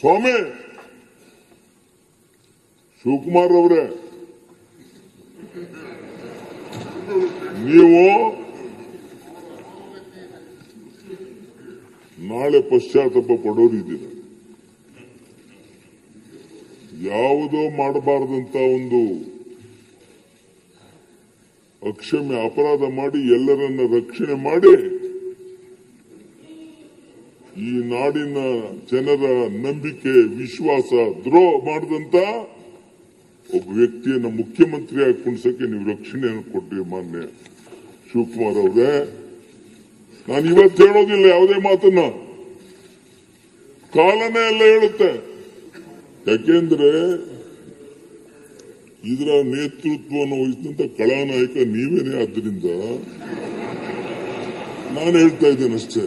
ಸ್ವಾಮಿ, ಶಿವಕುಮಾರ್ ಅವರೇ, ನೀವು ನಾಳೆ ಪಶ್ಚಾತ್ತಾಪ ಪಡೋರಿದ್ದೀರ ಯಾವುದೋ ಮಾಡಬಾರ್ದಂತ ಒಂದು ಅಕ್ಷಮ್ಯ ಅಪರಾಧ ಮಾಡಿ ಎಲ್ಲರನ್ನ ರಕ್ಷಣೆ ಮಾಡಿ ಈ ನಾಡಿನ ಜನರ ನಂಬಿಕೆ, ವಿಶ್ವಾಸ ದ್ರೋಹ ಮಾಡಿದಂತ ಒಬ್ಬ ವ್ಯಕ್ತಿಯನ್ನ ಮುಖ್ಯಮಂತ್ರಿ ಆಗಿ ಕುಣಿಸಕ್ಕೆ ನೀವು ರಕ್ಷಣೆಯನ್ನು ಕೊಟ್ಟಿ ಮಾನ್ಯ ಶಿವಕುಮಾರ್ ಅವರೇ. ನಾನು ಇವತ್ತು ಹೇಳೋದಿಲ್ಲ, ಯಾವುದೇ ಮಾತನ್ನ. ಕಾಲನೇ ಎಲ್ಲ ಹೇಳುತ್ತೆ. ಯಾಕೆಂದ್ರೆ ಇದರ ನೇತೃತ್ವವನ್ನು ವಹಿಸಿದಂತ ಕಳಾನಾಯಕ ನೀವೇನೇ ಆದ್ದರಿಂದ ನಾನು ಹೇಳ್ತಾ ಇದ್ದೇನೆ ಅಷ್ಟೇ